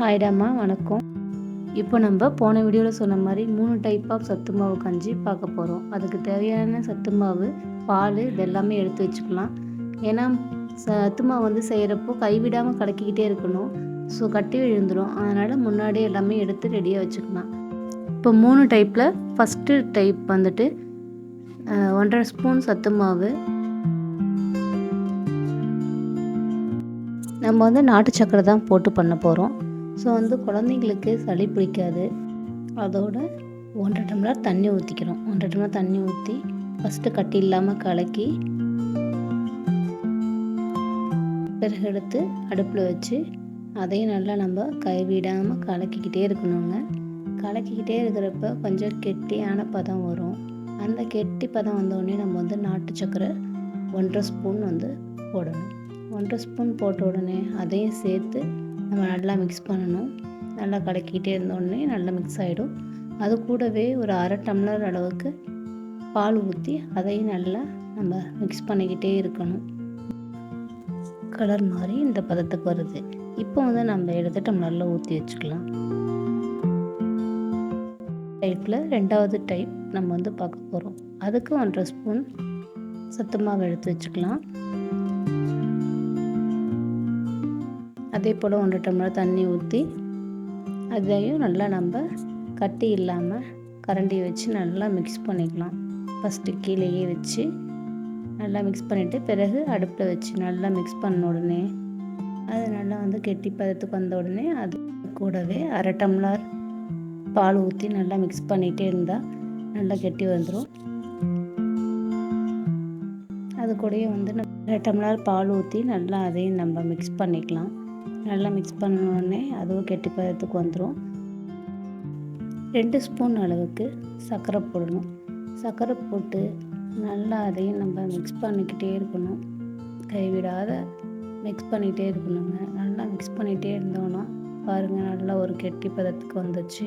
ஹாய்டாம்மா வணக்கம். இப்போ நம்ம போன வீடியோவில் சொன்ன மாதிரி மூணு டைப் ஆஃப் சத்து மாவு கஞ்சி பார்க்க போகிறோம் அதுக்கு தேவையான சத்து மாவு பால் இதெல்லாமே எடுத்து வச்சுக்கலாம். ஏன்னா சத்து மாவு வந்து செய்கிறப்போ கைவிடாமல் கலக்கிக்கிட்டே இருக்கணும். ஸோ கட்டி விழுந்துடும் அதனால் முன்னாடியே எல்லாமே எடுத்து ரெடியாக வச்சுக்கலாம். இப்போ மூணு டைப்பில் ஃபஸ்ட்டு டைப் வந்துட்டு ஒன்றரை ஸ்பூன் சத்து மாவு. நம்ம வந்து நாட்டு சக்கரை தான் போட்டு பண்ண போகிறோம் ஸோ வந்து குழந்தைங்களுக்கு சளி பிடிக்காது. அதோட ஒன்றரை டம்ளர் தண்ணி ஊற்றிக்கிறோம் ஒன்றரை டம்ளர் தண்ணி ஊற்றி ஃபஸ்ட்டு கட்டி இல்லாமல் கலக்கி பிறகு எடுத்து அடுப்பில் வச்சு அதையும் நல்லா நம்ம கைவிடாமல் கலக்கிக்கிட்டே இருக்கணுங்க. கலக்கிக்கிட்டே இருக்கிறப்ப கொஞ்சம் கெட்டியான பதம் வரும். அந்த கெட்டி பதம் வந்தோடனே நம்ம வந்து நாட்டு சக்கரை ஒன்றரை ஸ்பூன் வந்து போடணும். ஒன்றரை ஸ்பூன் போட்ட உடனே அதையும் சேர்த்து நம்ம நல்லா மிக்ஸ் பண்ணணும். நல்லா கலக்கிட்டே இருந்தோடனே நல்லா மிக்ஸ் ஆகிடும் அது கூடவே ஒரு அரை டம்ளர் அளவுக்கு பால் ஊற்றி அதையும் நல்லா நம்ம மிக்ஸ் பண்ணிக்கிட்டே இருக்கணும். கலர் மாதிரி இந்த பதத்துக்கு வருது. இப்போ வந்து நம்ம எடுத்து டம்ளரில் ஊற்றி வச்சுக்கலாம். டைப்பில் ரெண்டாவது டைப் நம்ம வந்து பார்க்க போகிறோம் அதுக்கு ஒன்றரை ஸ்பூன் சத்துமாவு எடுத்து வச்சுக்கலாம். அதே போல் ஒன்றரை டம்ளர் தண்ணி ஊற்றி அதையும் நல்லா நம்ம கட்டி இல்லாமல் கரண்டி வச்சு நல்லா மிக்ஸ் பண்ணிக்கலாம். ஃபஸ்ட்டு கீழேயே வச்சு நல்லா மிக்ஸ் பண்ணிவிட்டு பிறகு அடுப்பில் வச்சு நல்லா மிக்ஸ் பண்ண உடனே அது நல்லா வந்து கெட்டி பதத்துக்கு வந்த உடனே அது கூடவே அரை டம்ளர் பால் ஊற்றி நல்லா மிக்ஸ் பண்ணிகிட்டே இருந்தால் நல்லா கெட்டி வந்துடும் அது கூடயே வந்து நம்ம அரை டம்ளர் பால் ஊற்றி நல்லா அதையும் நம்ம மிக்ஸ் பண்ணிக்கலாம். நல்லா மிக்ஸ் பண்ண உடனே அதுவும் கெட்டி பதத்துக்கு வந்துடும் ரெண்டு ஸ்பூன் அளவுக்கு சர்க்கரை போடணும். சர்க்கரை போட்டு நல்லா அதையும் நம்ம மிக்ஸ் பண்ணிக்கிட்டே இருக்கணும். கைவிடாத மிக்ஸ் பண்ணிகிட்டே இருக்கணுங்க. நல்லா மிக்ஸ் பண்ணிகிட்டே இருந்தோன்னா பாருங்கள் நல்லா ஒரு கெட்டி பதத்துக்கு வந்துச்சு.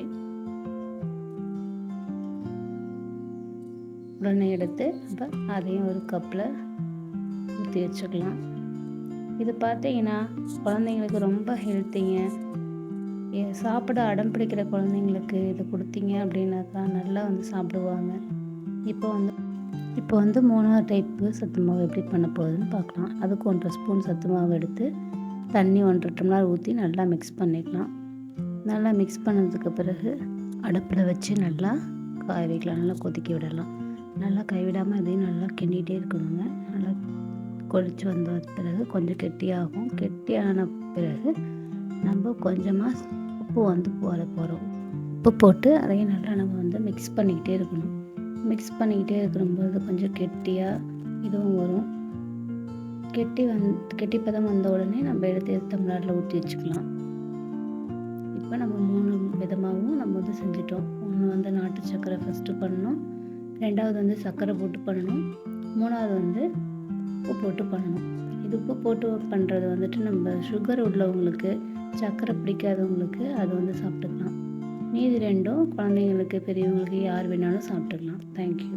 உடனே எடுத்து நம்ம அதையும் ஒரு கப்பில் ஊற்றி வச்சுக்கலாம். இது பார்த்தீங்கன்னா குழந்தைங்களுக்கு ரொம்ப ஹெல்த்திங்க ஏ- சாப்பிட அடம் பிடிக்கிற குழந்தைங்களுக்கு இதை கொடுத்தீங்க அப்படின்னாக்கா நல்லா வந்து சாப்பிடுவாங்க. இப்போ வந்து இப்போ வந்து மூணாவது டைப்பு சத்து மாவு எப்படி பண்ண போகுதுன்னு பார்க்கலாம். அதுக்கு ஒன்றரை ஸ்பூன் சத்து மாவு எடுத்து தண்ணி ஒன்றரை டம்ளர் ஊற்றி நல்லா மிக்ஸ் பண்ணிக்கலாம். நல்லா மிக்ஸ் பண்ணதுக்கு பிறகு அடுப்பில் வச்சு நல்லா காய வைக்கலாம். நல்லா கொதிக்க விடலாம். நல்லா கைவிடாமல் இதையும் நல்லா கிண்டிகிட்டே இருக்கணுங்க. நல்லா கொதித்து வந்த பிறகு கொஞ்சம் கெட்டியாகும். கெட்டியான பிறகு நம்ம கொஞ்சமாக உப்பு வந்து போட போகிறோம் உப்பு போட்டு அதையும் நல்லா நம்ம வந்து மிக்ஸ் பண்ணிக்கிட்டே இருக்கணும். மிக்ஸ் பண்ணிக்கிட்டே இருக்கிறம்போது கொஞ்சம் கெட்டியாக இதுவும் வரும். கெட்டி வந் கெட்டி பதம் வந்த உடனே நம்ம எடுத்து தமிழ்நாட்டில் ஊற்றி வச்சுக்கலாம். இப்போ நம்ம மூணு விதமாகவும் நம்ம வந்து செஞ்சிட்டோம். ஒன்று வந்து நாட்டு சர்க்கரை ஃபஸ்ட்டு பண்ணணும். ரெண்டாவது வந்து சர்க்கரை போட்டு பண்ணணும். மூணாவது வந்து உப்பு போட்டு பண்ணணும். இது உப்பு போட்டு பண்ணுறது வந்துட்டு நம்ம சுகர் உள்ளவங்களுக்கு சர்க்கரை பிடிக்காதவங்களுக்கு அது வந்து சாப்பிட்டுக்கலாம். மீதி ரெண்டும் குழந்தைங்களுக்கு பெரியவங்களுக்கு யார் வேணாலும் சாப்பிட்டுக்கலாம். தேங்க்யூ